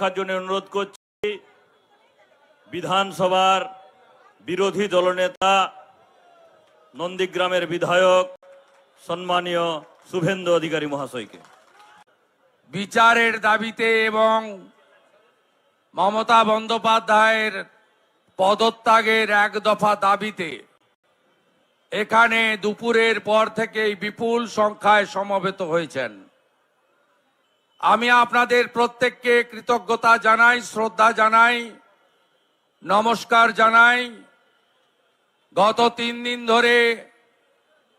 রাখার জন্য অনুরোধ করছি বিধানসভার বিরোধী দলনেতা, নন্দীগ্রামের বিধায়ক, সম্মানীয় শুভেন্দু অধিকারী মহাশয়কে। বিচারের দাবিতে এবং মমতা বন্দ্যোপাধ্যায়ের পদত্যাগের এক দফা দাবিতে এখানে দুপুরের পর থেকেই বিপুল সংখ্যায় সমবেত হয়েছেন। আমি আপনাদের প্রত্যেককে কৃতজ্ঞতা জানাই, শ্রদ্ধা জানাই, নমস্কার জানাই। গত তিন দিন ধরে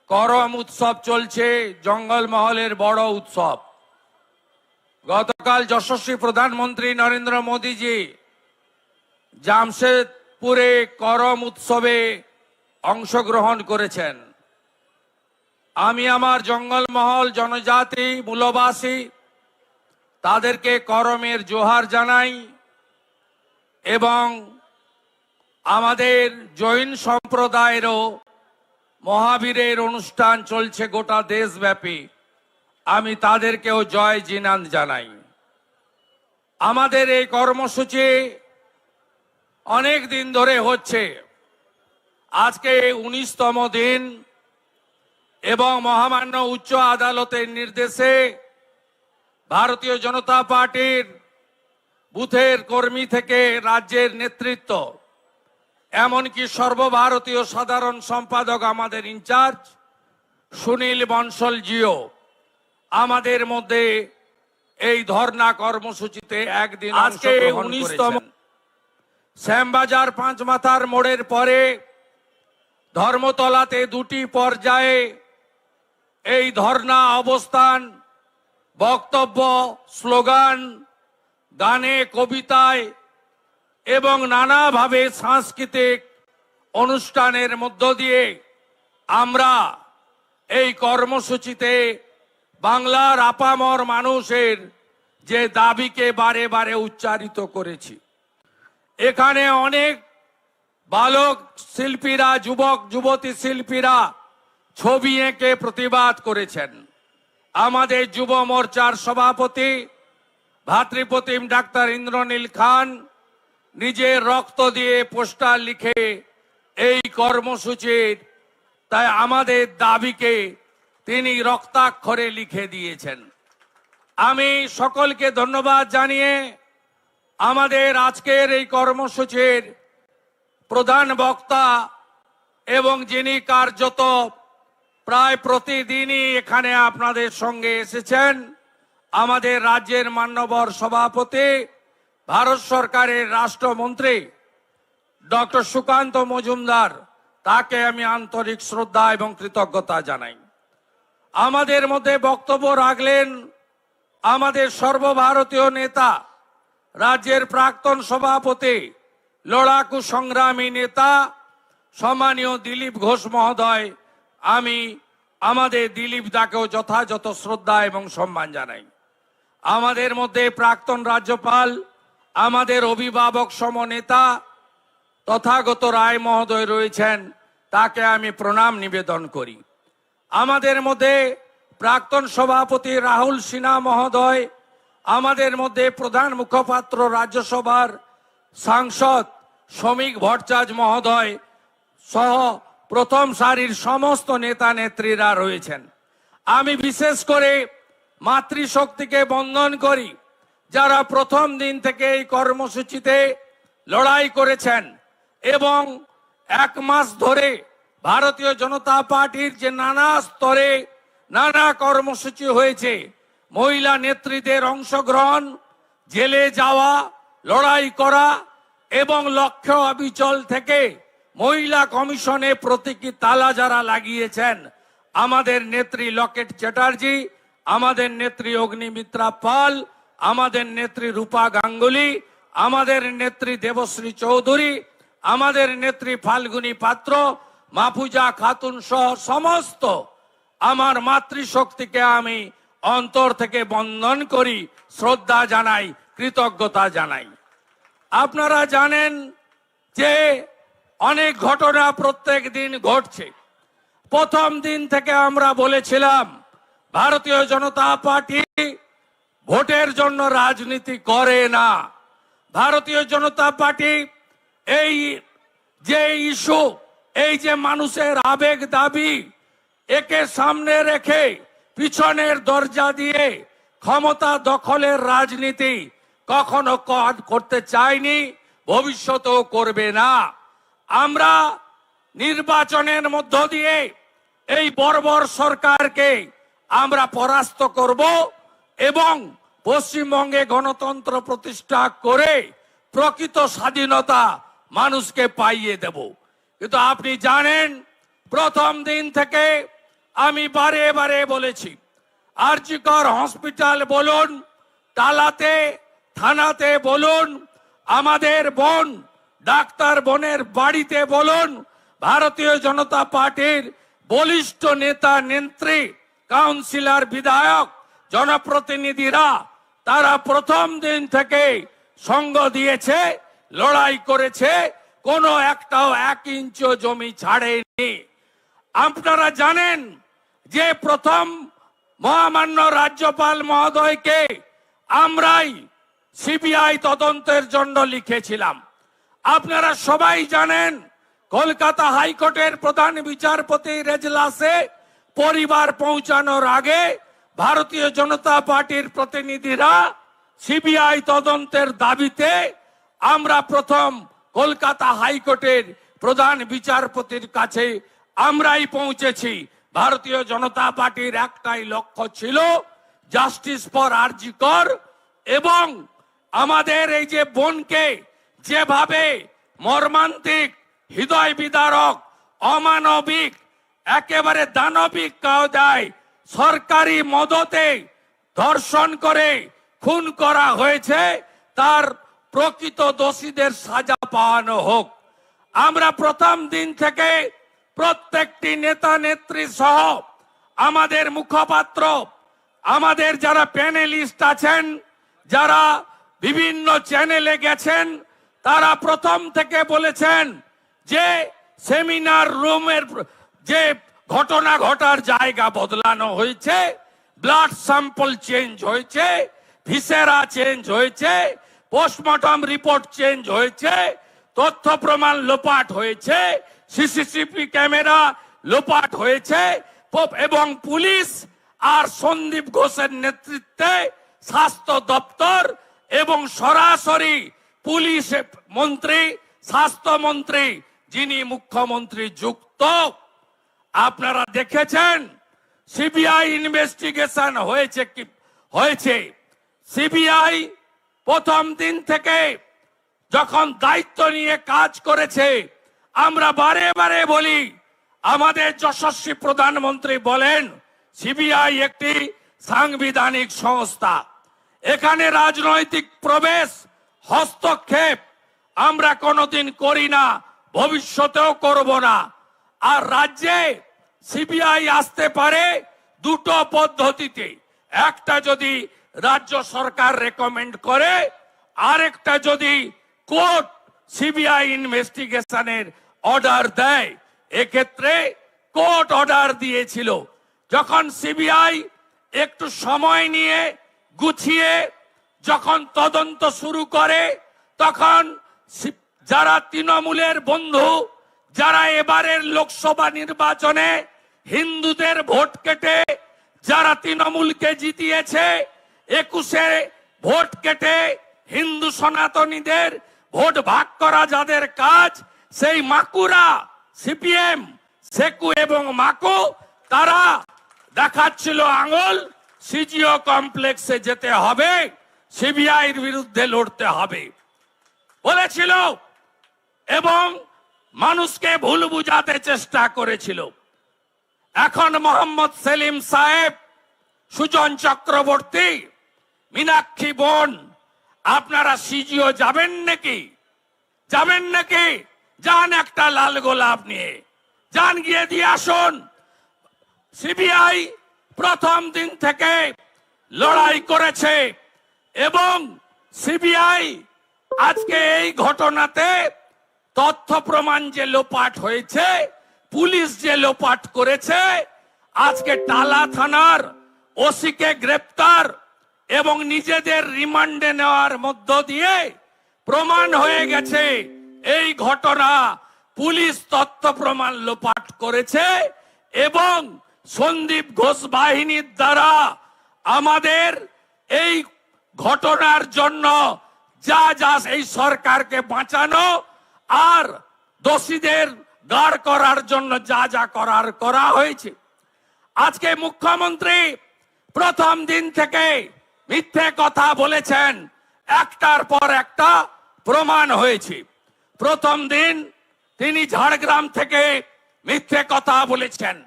করম উৎসব চলছে, জঙ্গলমহলের বড় উৎসব। গতকাল যশস্বী প্রধানমন্ত্রী নরেন্দ্র মোদীজি জামশেদপুরে করম উৎসবে অংশগ্রহণ করেছেন। আমি আমার জঙ্গলমহল, জনজাতি, মূলবাসী তাদেরকে করমের জোহার জানাই এবং আমাদের জৈন সম্প্রদায়েরও মহাবীরের অনুষ্ঠান চলছে গোটা দেশব্যাপী। আমি তাদেরকেও জয় জিনান জানাই। আমাদের এই কর্মসূচি অনেক দিন ধরে হচ্ছে। আজকে উনিশতম দিন এবং মহামান্য উচ্চ আদালতের নির্দেশে ভারতীয় জনতা পার্টির বুথের কর্মী থেকে রাজ্যের নেতৃত্ব এমনকি সর্বভারতীয় সাধারণ সম্পাদক আমাদের ইনচার্জ সুনীল বনসল জিও আমাদের মধ্যে এই ধর্ণা কর্মসূচিতে একদিন আজকে উনিশতম শ্যামবাজার পাঁচ মাথার মোড়ের পরে ধর্মতলাতে দুটি পর্যায়ে এই ধর্ণা অবস্থান বক্তব্য, স্লোগান, গানে, কবিতায় এবং নানাভাবে সাংস্কৃতিক অনুষ্ঠানের মধ্য দিয়ে আমরা এই কর্মসূচিতে বাংলার আপামর মানুষের যে দাবিকে বারে বারে উচ্চারিত করেছি। এখানে অনেক বালক শিল্পীরা, যুবক, যুবতী শিল্পীরা ছবি এঁকে প্রতিবাদ করেছেন। আমাদের যুব মোর্চার সভাপতি, ভাতৃপ্রতিম ডাক্তার ইন্দ্রনীল খান নিজের রক্ত দিয়ে পোস্টার লিখে এই কর্মসূচির তাই আমাদের দাবিকে তিনি রক্তাক্ষরে লিখে দিয়েছেন। আমি সকলকে ধন্যবাদ জানিয়ে আমাদের আজকের এই কর্মসূচির প্রধান বক্তা এবং যিনি কার্যত প্রায় প্রতিদিনই এখানে আপনাদের সঙ্গে এসেছেন আমাদের রাজ্যের মান্যবর সভাপতি, ভারত সরকারের রাষ্ট্রমন্ত্রী ডক্টর সুকান্ত মজুমদার। তাকে আমি আন্তরিক শ্রদ্ধা এবং কৃতজ্ঞতা জানাই। আমাদের মধ্যে বক্তব্য রাখলেন আমাদের সর্বভারতীয় নেতা, রাজ্যের প্রাক্তন সভাপতি, লড়াকু সংগ্রামী নেতা, সম্মানীয় দিলীপ ঘোষ মহোদয় আমি আমাদের দিলীপ দাকেও যথাযথ শ্রদ্ধা এবং সম্মান জানাই। আমাদের মধ্যে প্রাক্তন রাজ্যপাল, আমাদের অভিভাবক সম নেতা তথাগত রায় মহোদয় রয়েছেন, তাকে আমি প্রণাম নিবেদন করি। আমাদের মধ্যে প্রাক্তন সভাপতি রাহুল সিনহা মহোদয়, আমাদের মধ্যে প্রধান মুখপাত্র রাজ্যসভার সাংসদ শ্রমিক ভট্টাচার্য মহোদয় সহ প্রথম সারির সমস্ত নেতা নেত্রীরা রয়েছেন। আমি বিশেষ করে মাতৃশক্তিকে বন্ধন করি, যারা প্রথম দিন থেকে এই কর্মসূচিতে লড়াই করেছেন এবং এক মাস ধরে ভারতীয় জনতা পার্টির যে নানা স্তরে নানা কর্মসূচি হয়েছে, মহিলা নেত্রীদের অংশগ্রহণ, জেলে যাওয়া, লড়াই করা এবং লক্ষ্য অবিচল থেকে মহিলা কমিশনে প্রতীকী তালা যারা লাগিয়েছেন, আমাদের নেত্রী লকেট চ্যাটার্জি, আমাদের নেত্রী অগ্নিমিত্রা পাল, আমাদের নেত্রী রূপা গাঙ্গুলি, আমাদের নেত্রী দেবশ্রী চৌধুরী, আমাদের নেত্রী ফাল্গুনী পাত্র মাফুজা খাতুন সহ সমস্ত আমার মাতৃশক্তিকে আমি অন্তর থেকে বন্দন করি, শ্রদ্ধা জানাই, কৃতজ্ঞতা জানাই। আপনারা জানেন যে অনেক ঘটনা প্রত্যেক দিন ঘটছে। প্রথম দিন থেকে আমরা বলেছিলাম, ভারতীয় জনতা পার্টি ভোটের জন্য রাজনীতি করে না। ভারতীয় জনতা পার্টি এই যে ইস্যু, এই যে মানুষের আবেগ দাবি, একে সামনে রেখে পিছনের দরজা দিয়ে ক্ষমতা দখলের রাজনীতি কখনো করতে চায়নি ভবিষ্যতেও করবে না। আমরা নির্বাচনের মধ্য দিয়ে এই বর্বর সরকারকে আমরা পরাস্ত করব এবং পশ্চিমবঙ্গে গণতন্ত্র প্রতিষ্ঠা করে প্রকৃত স্বাধীনতা মানুষকে পাইয়ে দেব। কিন্তু আপনি জানেন, প্রথম দিন থেকে আমি বারে বারে বলেছি, আরজিকর হসপিটাল বলুন টালাতে থানাতে বলুন, আমাদের বোন ডাক্তার বোনের বাড়িতে বলুন, ভারতীয় জনতা পার্টির বলিষ্ঠ নেতা নেত্রী, কাউন্সিলর বিধায়ক, জনপ্রতিনিধিরা, তারা প্রথম দিন থেকে সঙ্গ দিয়েছে, লড়াই করেছে, কোনো একটাও এক ইঞ্চ জমি ছাড়েনি। আপনারা জানেন যে প্রথম মহামান্য রাজ্যপাল মহোদয়কে আমরাই সিবিআই তদন্তের জন্য লিখেছিলাম। আপনারা সবাই জানেন, কলকাতা হাইকোর্টের প্রধান বিচারপতি রেজলাসে পরিবার পৌঁছানোর আগে ভারতীয় জনতা পার্টির প্রতিনিধিরা সিবিআই তদন্তের দাবিতে আমরা প্রথম কলকাতা হাইকোর্টের প্রধান বিচারপতির কাছে আমরাই পৌঁছেছি। ভারতীয় জনতা পার্টির একটাই লক্ষ্য ছিল জাস্টিস ফর আরজিকর এবং আমাদের এই যে বোনকে যেভাবে মর্মান্তিক, হৃদয় বিদারক, অমানবিক, একেবারে দানবিক কায়দায় সরকারি মদতে ধর্ষণ করে খুন করা হয়েছে, তার প্রকৃত দোষীদের সাজা পাওয়ানো হোক। আমরা প্রথম দিন থেকে প্রত্যেকটি নেতা, নেত্রী সহ আমাদের মুখপাত্র, আমাদের যারা প্যানেলিস্ট আছেন, যারা বিভিন্ন চ্যানেলে গেছেন তারা প্রথম থেকে বলেছেন যে সেমিনার রুমের যে ঘটনা ঘটার জায়গা বদলানো হয়েছে ব্লাড স্যাম্পল চেঞ্জ হয়েছে, ভিসেরা চেঞ্জ হয়েছে পোস্টমর্টম রিপোর্ট চেঞ্জ হয়েছে, তথ্য প্রমাণ লোপাট হয়েছে সিসিটিভি ক্যামেরা লোপাট হয়েছে এবং পুলিশ আর সন্দীপ ঘোষের নেতৃত্বে স্বাস্থ্য দপ্তর এবং সরাসরি পুলিশ মন্ত্রী স্বাস্থ্যমন্ত্রী যিনি মুখ্যমন্ত্রী যুক্ত, আপনারা দেখেছেন, সিবিআই ইনভেস্টিগেশন হয়েছে কি, হয়েছে। সিবিআই প্রথম দিন থেকে যখন দায়িত্ব নিয়ে কাজ করেছে, আমরা বারে বারে বলি, আমাদের যশস্বী প্রধানমন্ত্রী বলেন, সিবিআই একটি সাংবিধানিক সংস্থা। এখানে রাজনৈতিক প্রবেশ হস্তক্ষেপ আমরা কোনোদিন করি না, ভবিষ্যতেও করব না। আর রাজ্যে সিবিআই আসতে পারে দুটো পদ্ধতিতে। একটা যদি রাজ্য সরকার রেকমেন্ড করে, আরেকটা যদি কোর্ট সিবিআই ইনভেস্টিগেশনের অর্ডার দেয়। এক্ষেত্রে কোর্ট অর্ডার দিয়েছিল। যখন সিবিআই একটু সময় নিয়ে গুছিয়ে যখন তদন্ত শুরু করে, তখন যারা তৃণমূলের বন্ধু, যারা এবারের লোকসভা নির্বাচনে হিন্দুদের ভোট কেটে, যারা তৃণমূলকে জিতিয়েছে, একুশে ভোট কেটে হিন্দু সনাতনীদের ভোট ভাগ করা যাদের কাজ, সেই মাকুরা, সিপিএম, সেকু এবং মাকু, তারা দেখাচ্ছিল আঙুল, সিজিও কমপ্লেক্সে যেতে হবে। সিবিআইয়ের বিরুদ্ধে লড়তে হবে। বলেছিল এবং মানুষকে ভুল বুঝাতে চেষ্টা করেছিল। এখন মোহাম্মদ সেলিম সাহেব, সুজন চক্রবর্তী, মীনাক্ষী বোন, আপনারা সিজিও যাবেন নাকি? যাবেন নাকি? যান একটা লাল গোলাপ নিয়ে। যান, গিয়ে দিয়ে আসুন। সিবিআই প্রথম দিন থেকে লড়াই করেছে। এবং সিবিআই আজকে এই ঘটনাতে তথ্য প্রমাণ যে লোপাট হয়েছে, পুলিশ যে লোপাট করেছে, আজকে টালা থানার ওসিকে গ্রেপ্তার এবং নিজেদের রিমান্ডে নেওয়ার মধ্য দিয়ে প্রমাণ হয়ে গেছে এই ঘটনা। পুলিশ তথ্য প্রমাণ লোপাট করেছে এবং সন্দীপ ঘোষ বাহিনীর দ্বারা আমাদের এই ঘটনার জন্য যা যা এই সরকারকে বাঁচানো আর দোষীদের গাড় করার জন্য যা যা করার করা হয়েছে। আজকে মুখ্যমন্ত্রী প্রথম দিন থেকে মিথ্যে কথা বলেছেন। একটার পর একটা প্রমাণ হয়েছে। প্রথম দিন তিনি ঝাড়গ্রাম থেকে মিথ্যে কথা বলেছেন।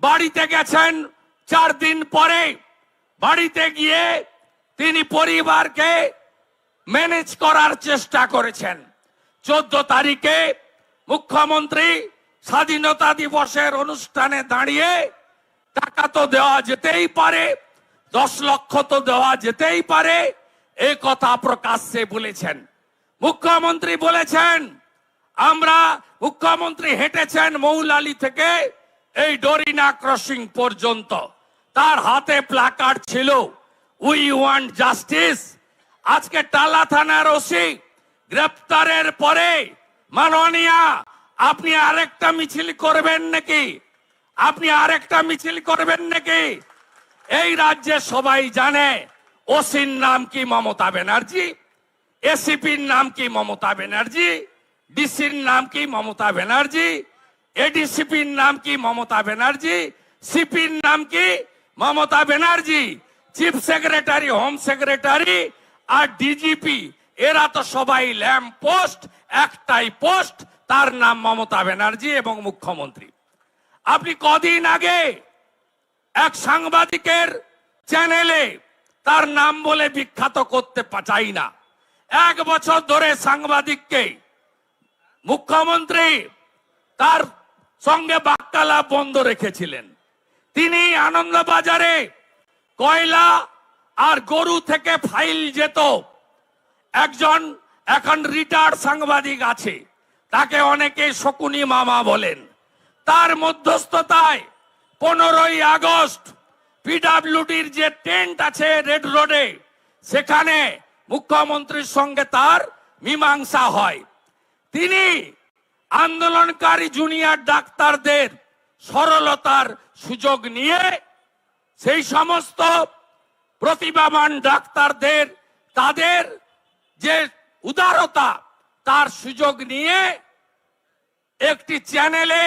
বাড়িতে গেছেন চার দিন পরে। বাড়িতে গিয়ে তিনি পরিবারকে ম্যানেজ করার চেষ্টা করেছেন। চোদ্দ তারিখে মুখ্যমন্ত্রী স্বাধীনতা দিবসের অনুষ্ঠানে দাঁড়িয়ে টাকা তো দেওয়া যেতেই পারে, দশ লক্ষ তো দেওয়া যেতেই পারে, এ কথা প্রকাশ্যে বলেছেন। মুখ্যমন্ত্রী বলেছেন, আমরা মুখ্যমন্ত্রী হেঁটেছেন মৌলালি থেকে এই ডরিনা ক্রসিং পর্যন্ত। তার হাতে প্লাকার্ড ছিল। উই ওয়ান্ট জাস্টিস আজকে টালা থানার ওসি গ্রেপ্তারের পরে, মাননীয়া, আপনি আরেকটা মিছিল করবেন নাকি? আপনি আরেকটা মিছিল করবেন নাকি? এই রাজ্যে সবাই জানে ওসির নাম কি মমতা ব্যানার্জি, এসিপির নাম কি মমতা ব্যানার্জি, ডিসির নাম কি মমতা ব্যানার্জি, এডিসিপির নাম কি মমতা ব্যানার্জি, সিপির নাম কি Mamata Banerjee? Chief secretary, home secretary আর ডিজিপি এরা তো সবাই ল্যাম্প পোস্ট, একটাই পোস্ট, তার নাম মমতা ব্যানার্জি এবং মুখ্যমন্ত্রী। আপনি কদিন আগে এক সাংবাদিকের চ্যানেলে তার নাম বলে বিখ্যাত করতে চাই না। এক বছর ধরে সাংবাদিককে মুখ্যমন্ত্রী তার সঙ্গে বাক্যালাপ বন্ধ রেখেছিলেন। তিনি আনন্দবাজারে কয়লা আর গরু থেকে ফাইল যেত। একজন এখন রিটায়ার্ড সাংবাদিক আছে, তাকে অনেকে শকুনি মামা বলেন। তার মধ্যস্থতায় পনেরোই আগস্ট পিডাব্লিউডির যে টেন্ট আছে রেড রোডে, সেখানে মুখ্যমন্ত্রীর সঙ্গে তার মীমাংসা হয়। তিনি আন্দোলনকারী জুনিয়র ডাক্তারদের সরলতার সুযোগ নিয়ে সেই সমস্ত প্রতিভাবান ডাক্তারদের, তাদের যে উদারতা, তার সুযোগ নিয়ে একটি চ্যানেলে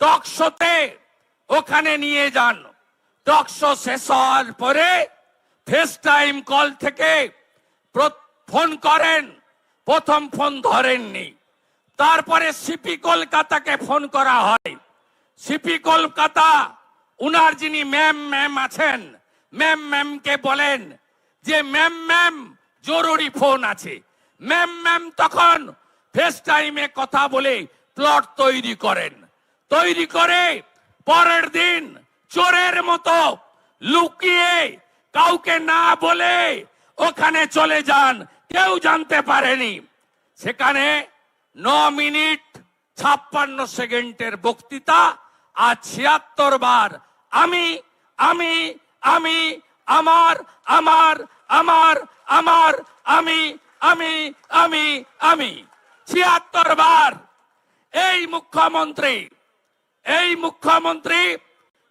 টক শোতে ওখানে নিয়ে যান। টক শো শেষ হওয়ার পরে ফেস টাইম কল থেকে ফোন করেন। প্রথম ফোন ধরেননি। তারপরে সিপি কলকাতাকে ফোন করা হয়। সিপি কলকাতা উনার যিনি ম্যাম ম্যাম আছেন, ম্যাম ম্যামকে বলেন যে ম্যাম ম্যাম, জরুরি ফোন আছে। ম্যাম ম্যাম তখন ফেস টাইমে কথা বলে প্লট তৈরি করেন। তৈরি করে পরের দিন চোরের মতো লুকিয়ে কাউকে না বলে ওখানে চলে যান। কেউ জানতে পারেনি। সেখানে ন মিনিট ছাপ্পান্ন সেকেন্ডের বক্তৃতা আর ছিয়াত্তর বার আমি আমি আমি, আমার আমার আমার আমার, আমি আমি আমি আমি। ছিয়াত্তর বার। এই মুখ্যমন্ত্রী এই মুখ্যমন্ত্রী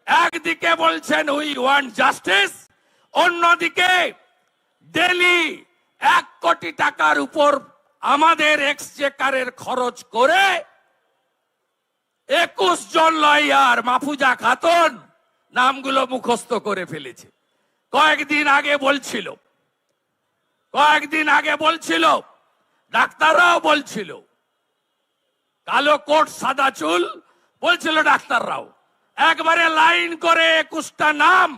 একদিকে বলছেন উই ওয়ান্ট জাস্টিস, অন্যদিকে ডেলি এক কোটি টাকার উপর আমাদের এক্সচেকারের খরচ করে একুশ জন লয়ার মাফুজা খাতুন নামগুলো মুখস্থ করে ফেলেছে। কয়েকদিন আগে বলছিল, কয়েকদিন আগে বলছিল, ডাক্তাররাও বলছিল, কালো কোট, সাদা চুল, বলছিল ডাক্তাররাও, একবারে লাইন করে একুশটা নাম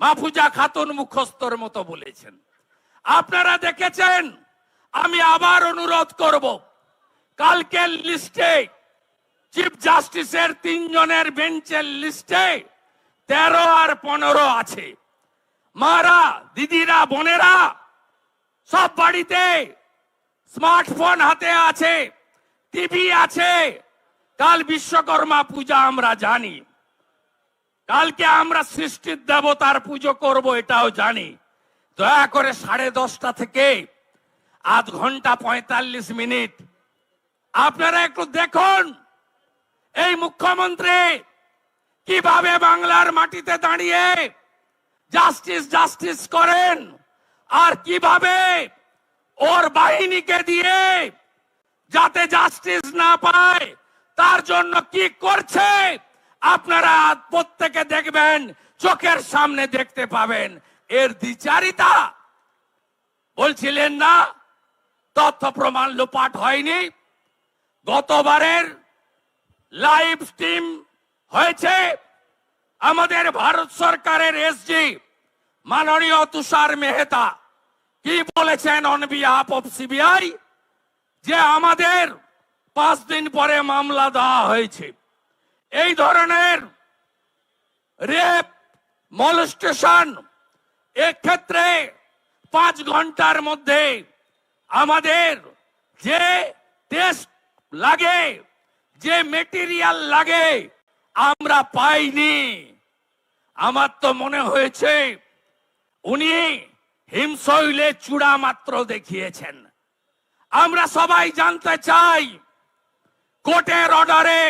মাহফুজা খাতুন মুখস্থর মতো বলেছেন। আপনারা দেখেছেন, আমি আবার অনুরোধ করব, কালকের লিস্টে চিফ জাস্টিসের তিনজনের বেঞ্চের লিস্টে তেরো আর পনেরো আছে। মারা, দিদিরা, বোনেরা, সব বাড়িতে স্মার্টফোন হাতে আছে, টিভি আছে। কাল বিশ্বকর্মা পূজা আমরা জানি। কালকে আমরা সৃষ্টির দেবতার পুজো করব এটাও জানি। দয়া করে সাড়ে দশটা থেকে আধ ঘণ্টা পঁয়তাল্লিশ মিনিট। আপনারা একটু দেখুন। এই মুখ্যমন্ত্রী কীভাবে বাংলার মাটিতে দাঁড়িয়ে জাস্টিস জাস্টিস করেন? আর কীভাবে ওর বাহিনীকে দিয়ে যাতে জাস্টিস না পায়, তার জন্য কি করছে? আপনারা প্রত্যেকে দেখবেন, চোখের সামনে দেখতে পাবেন। এর দ্বিচারিতা বলছিলেন না, তথ্য প্রমাণ লোপাট হয়নি। গতবারের লাইভ স্ট্রিম হয়েছে আমাদের ভারত সরকারের এসজি মাননীয় তুষার মেহতা। কি বলেছেন অন বিহাফ অফ সিবিআই যে আমাদের পাঁচ দিন পরে মামলা দেওয়া হয়েছে। এই ধরনের রেপ, মলস্টেশন, এক্ষেত্রে পাঁচ ঘণ্টার মধ্যে আমাদের যে টেস্ট লাগে, যে মেটেরিয়াল লাগে আমরা পাইনি। আমার তো মনে হয়েছে, উনি হিমশৈলে চূড়া মাত্র দেখিয়েছেন। আমরা সবাই জানতে চাই, কোর্টের অর্ডারে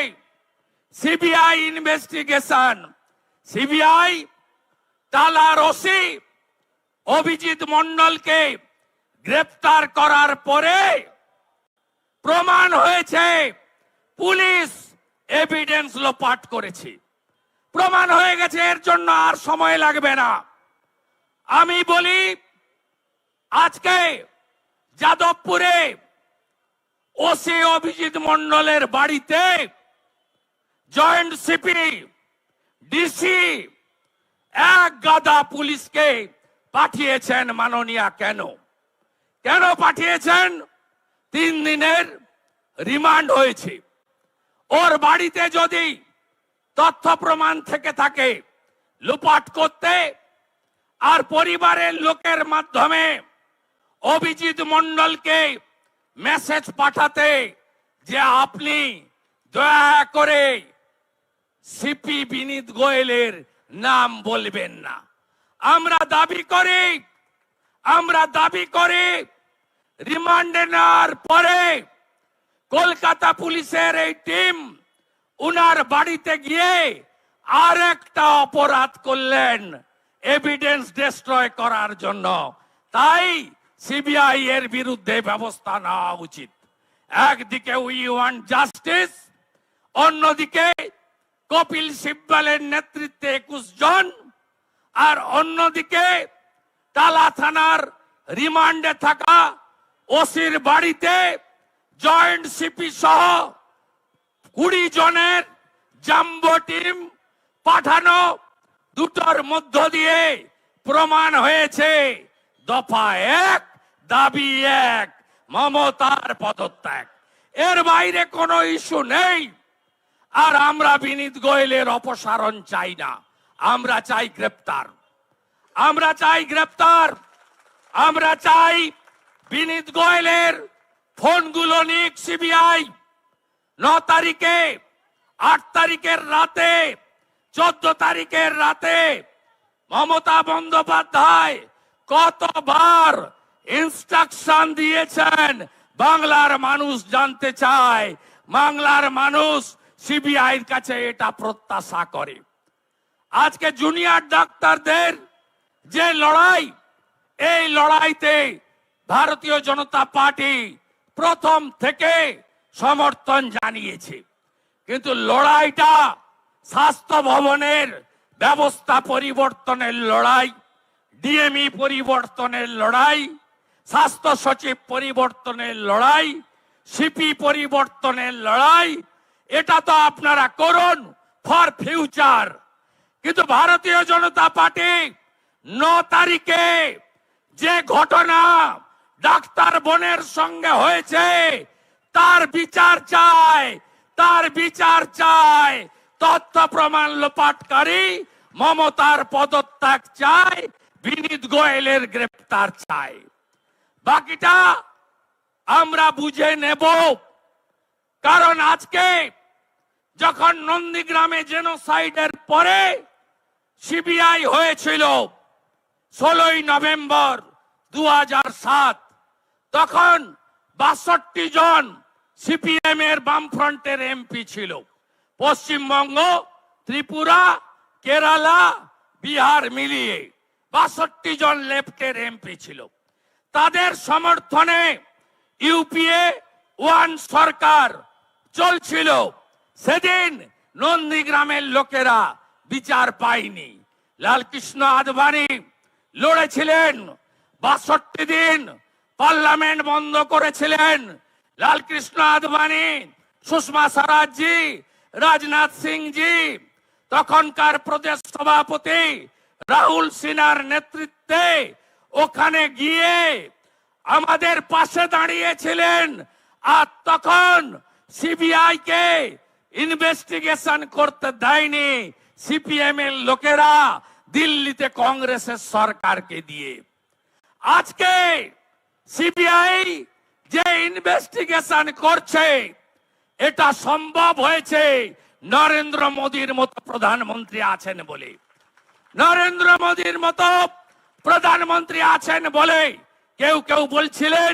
সিবিআই ইনভেস্টিগেশন, সিবিআই টালার ওসি অভিজিৎ মন্ডলকে গ্রেপ্তার করার পরে প্রমাণ হয়েছে, পুলিশ এভিডেন্স লোপাট করেছি। প্রমাণ হয়ে গেছে, এর জন্য আর সময় লাগবে না। আমি বলি, আজকে যাদবপুরে ওসি অভিজিৎ মন্ডলের বাড়িতে জয়েন্ট সিপি ডিসি এক গাদা পুলিশকে পাঠিয়েছেন, মাননীয়া কেন? কেন পাঠিয়েছেন? তিন দিনের রিমান্ড হয়েছে। ওর বাড়িতে যদি তথ্য প্রমাণ থেকে থাকে, লুপাট করতে, আর পরিবারের লোকের মাধ্যমে অভিজিৎ মন্ডলকে মেসেজ পাঠাতে যে আপনি দয়া করে সিপি বিনীত গোয়েলের নাম বলবেন না। আমরা দাবি করি, আমরা দাবি করি, রিমান্ডে নেওয়ার পরে কলকাতা পুলিশের এই টিম উনার বাড়িতে গিয়ে আর একটা অপরাধ করলেন এভিডেন্স ডিস্ট্রয় করার জন্য। তাই সিবিআই এর বিরুদ্ধে ব্যবস্থা নেওয়া উচিত। একদিকে উই ওয়ান্ট জাস্টিস অন্যদিকে কপিল সিব্বালের নেতৃত্বে একুশ জন, আর অন্যদিকে টালা থানার রিমান্ডে থাকা ওসির বাড়িতে জয়েন্ট সিপি সহ কুড়ি জনের জাম্বো টিম পাঠানো, দুটোর মধ্য দিয়ে প্রমাণ হয়েছে। দফা এক, দাবি এক, মমতার পদত্যাগ। এর বাইরে কোনো ইস্যু নেই। আর আমরা বিনীত গোয়েলের অপসারণ চাই না। আমরা চাই গ্রেপ্তার। আমরা চাই গ্রেপ্তার। আমরা চাই বিনীত গোয়েলের ফোনগুলো নিক সিবিআই। ন তারিখে, আট তারিখের রাতে, চোদ্দ তারিখের রাতে মমতা বন্দ্যোপাধ্যায় কতবার ইনস্ট্রাকশন দিয়েছেন, বাংলার মানুষ জানতে চায়, বাংলার মানুষ সিবিআইয়ের কাছে এটা প্রত্যাশা করে। আজকে জুনিয়র ডাক্তারদের যে লড়াই, এই লড়াইতে ভারতীয় জনতা পার্টি প্রথম থেকে সমর্থন জানিয়েছে। কিন্তু লড়াইটা স্বাস্থ্য ভবনের ব্যবস্থা পরিবর্তনের লড়াই ডিএমই পরিবর্তনের লড়াই, স্বাস্থ্য সচিব পরিবর্তনের লড়াই সিপি পরিবর্তনের লড়াই, এটা তো আপনারা করুন ফর ফিউচার। কিন্তু ভারতীয় জনতা পার্টি ন তারিখে যে ঘটনা ডাক্তার বোনের সঙ্গে হয়েছে। তার বিচার চাই, তার বিচার চাই। তথ্য প্রমাণ লোপাটকারী মমতার পদত্যাগ চাই, বিনীত গোয়েলের গ্রেপ্তার চাই। বাকিটা আমরা বুঝে নেব। কারণ আজকে যখন নন্দীগ্রামে জেনোসাইডের পরে সিবিআই হয়েছিল, ষোলোই নভেম্বর দু সাত তখন বাষট্টি জন সিপিএম এর বামফ্রন্টের এমপি ছিল। পশ্চিমবঙ্গ, ত্রিপুরা, কেরালা, বিহার মিলিয়ে বাষট্টি জন লেফটের এমপি ছিল। তাদের সমর্থনে ইউপিএ ওয়ান সরকার চলছিল। সেদিন নন্দীগ্রামের লোকেরা বিচার পায়নি। লালকৃষ্ণ আদবানি লড়েছিলেন। বাষট্টি দিন পার্লামেন্ট বন্ধ করেছিলেন লালকৃষ্ণ আদবানি, সুষমা স্বরাজজি, রাজনাথ সিং জি তখনকার প্রদেশ সভাপতি রাহুল সিনহার নেতৃত্বে ওখানে গিয়ে আমাদের পাশে দাঁড়িয়েছিলেন আর তখন সিবিআই কে ইনভেস্টিগেশন করতে দেয়নি সিপিএম এর লোকেরা দিল্লিতে কংগ্রেসের সরকারকে দিয়ে। আজকে সিবিআই যে ইনভেস্টিগেশন করছে, এটা সম্ভব হয়েছে। নরেন্দ্র মোদীর মতো প্রধানমন্ত্রী আছেন বলে। নরেন্দ্র মোদীর মতো প্রধানমন্ত্রী আছেন বলে কেউ কেউ বলছিলেন,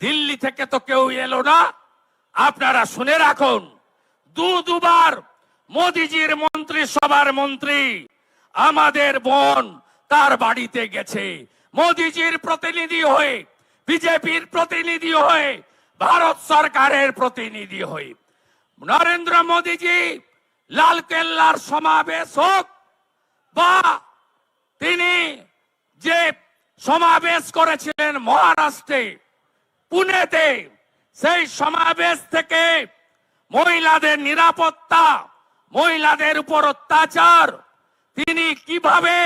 দিল্লি থেকে তো কেউ এলো না। আপনারা শুনে রাখুন, দু দুবার মোদিজির মন্ত্রী সভার মন্ত্রী আমাদের বোন তার বাড়িতে গেছে। মোদিজির প্রতিনিধি হয়ে বিজেপির প্রতিনিধি হয়ে ভারত সরকারের প্রতিনিধি হয়ে নরেন্দ্র মোদীজি লাল কেল্লার সমাবেশ হোক বা তিনি যে সমাবেশ করেছিলেন মহারাষ্ট্রে, পুনেতে, সেই সমাবেশ থেকে মহিলাদের নিরাপত্তা, মহিলাদের উপর অত্যাচার, তিনি কীভাবে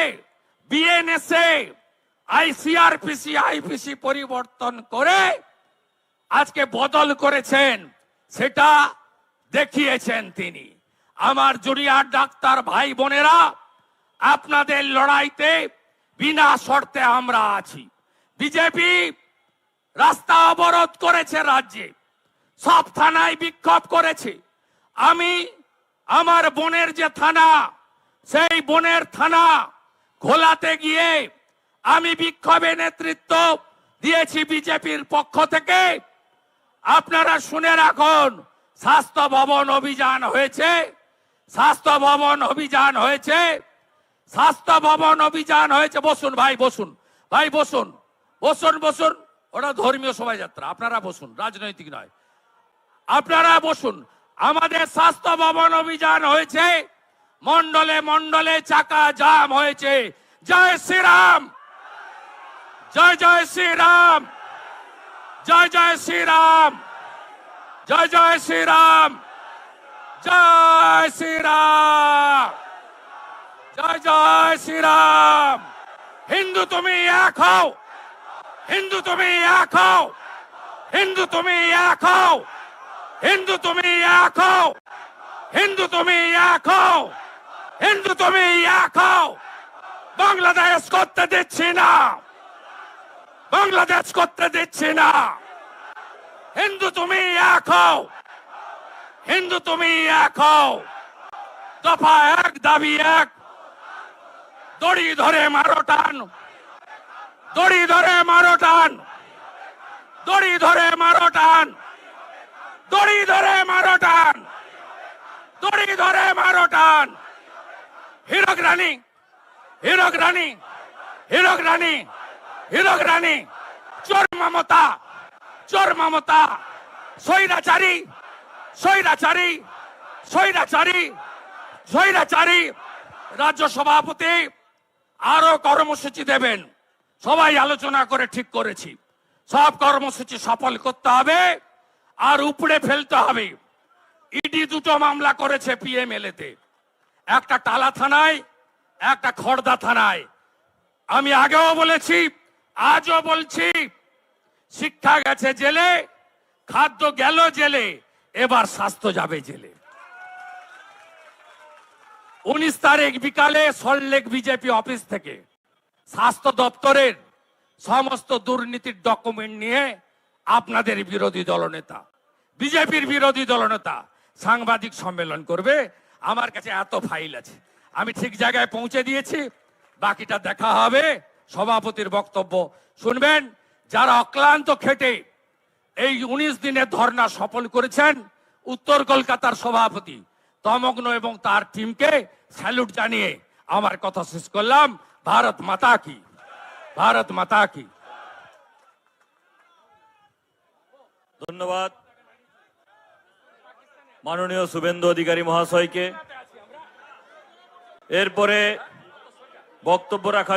বিএনএসএ আইসিআরপিসি আইপিসি পরিবর্তন করে আজকে বদল করেছেন, সেটা দেখিয়েছেন তিনি। আমার জুনিয়র ডাক্তার ভাই বোনেরা, আপনাদের লড়াইতে বিনা শর্তে আমরা আছি। বিজেপি রাস্তা অবরোধ করেছে রাজ্যে, সব থানায় বিক্ষোভ করেছে। আমি আমার বোনের যে থানা, সেই বোনের থানা ঘোলাতে গিয়ে আমি বিক্ষোভে নেতৃত্ব দিয়েছি বিজেপির পক্ষ থেকে। আপনারা শুনে রাখুন, স্বাস্থ্য ভবন অভিযান হয়েছে। স্বাস্থ্য ভবন অভিযান হয়েছে। স্বাস্থ্য ভবন অভিযান হয়েছে। বসুন ভাই বসুন। ভাই, বসুন। বসুন বসুন। ওটা ধর্মীয় শোভাযাত্রা। আপনারা বসুন, রাজনৈতিক নয়। আপনারা বসুন। আমাদের স্বাস্থ্য ভবন অভিযান হয়েছে। মন্ডলে মন্ডলে চাকা জাম হয়েছে। জয় শ্রীরাম! জয় জয় শ্রীরাম। জয় জয় শ্রীরাম। জয় জয় শ্রীরাম। জয় শ্রীরাম। জয় জয় শ্রীরাম। হিন্দু তুমি এক হও। হিন্দু তুমি এক হও। হিন্দু তুমি এক হও। হিন্দু তুমি এক হও। হিন্দু তুমি এক হও। হিন্দু তুমি এক হও। বাংলাদেশ করতে দিচ্ছি না। বাংলাদেশ করতে দিচ্ছি না। হিন্দু তুমি এক হও। হিন্দু তুমি এক হও। দফা এক, দাবি এক। দড়ি ধরে মারো টান। দড়ি ধরে মারো টান। দড়ি ধরে মারো টান। দড়ি ধরে মারো টান। দড়ি ধরে মারো টান। হিরক রানী হিরক রানী হিরক রানী। হিরক রানী, চোর মমতা চোর মমতা, স্বৈরাচারী স্বৈরাচারী স্বৈরাচারী স্বৈরাচারী। রাজ্য সভাপতি আরও কর্মসূচি দেবেন। সবাই আলোচনা করে ঠিক করেছি। সব কর্মসূচি সফল করতে হবে আর উপড়ে ফেলতে হবে। ইডি দুটো মামলা করেছে পিএমএলএ তে একটা টালা থানায়, একটা খড়দা থানায়। আমি আগেও বলেছি আজও বলছি, শিক্ষা গেছে জেলে, খাদ্য গেল জেলে, এবার স্বাস্থ্য যাবে জেলে। উনিশ তারিখ বিকালে সল্টলেক বিজেপি অফিস থেকে স্বাস্থ্য দপ্তরের সমস্ত দুর্নীতির ডকুমেন্ট নিয়ে আপনাদের বিরোধী দলনেতা, বিজেপির বিরোধী দলনেতা সাংবাদিক সম্মেলন করবে। আমার কাছে এত ফাইল আছে। আমি ঠিক জায়গায় পৌঁছে দিয়েছি, বাকিটা দেখা হবে। সভাপতির বক্তব্য। শুনবেন, যারা অক্লান্ত খেটে এই উনিশ দিনের ধর্ণা সফল করেছেন, উত্তর কলকাতার সভাপতি তমগ্ন এবং তার টিমকে স্যালুট জানিয়ে আমার কথা শেষ করলাম। ভারত মাতা কি? ভারত মাতা কি? ধন্যবাদ। মাননীয় শুভেন্দু অধিকারী মহাশয়কে। এরপরে বক্তব্য রাখার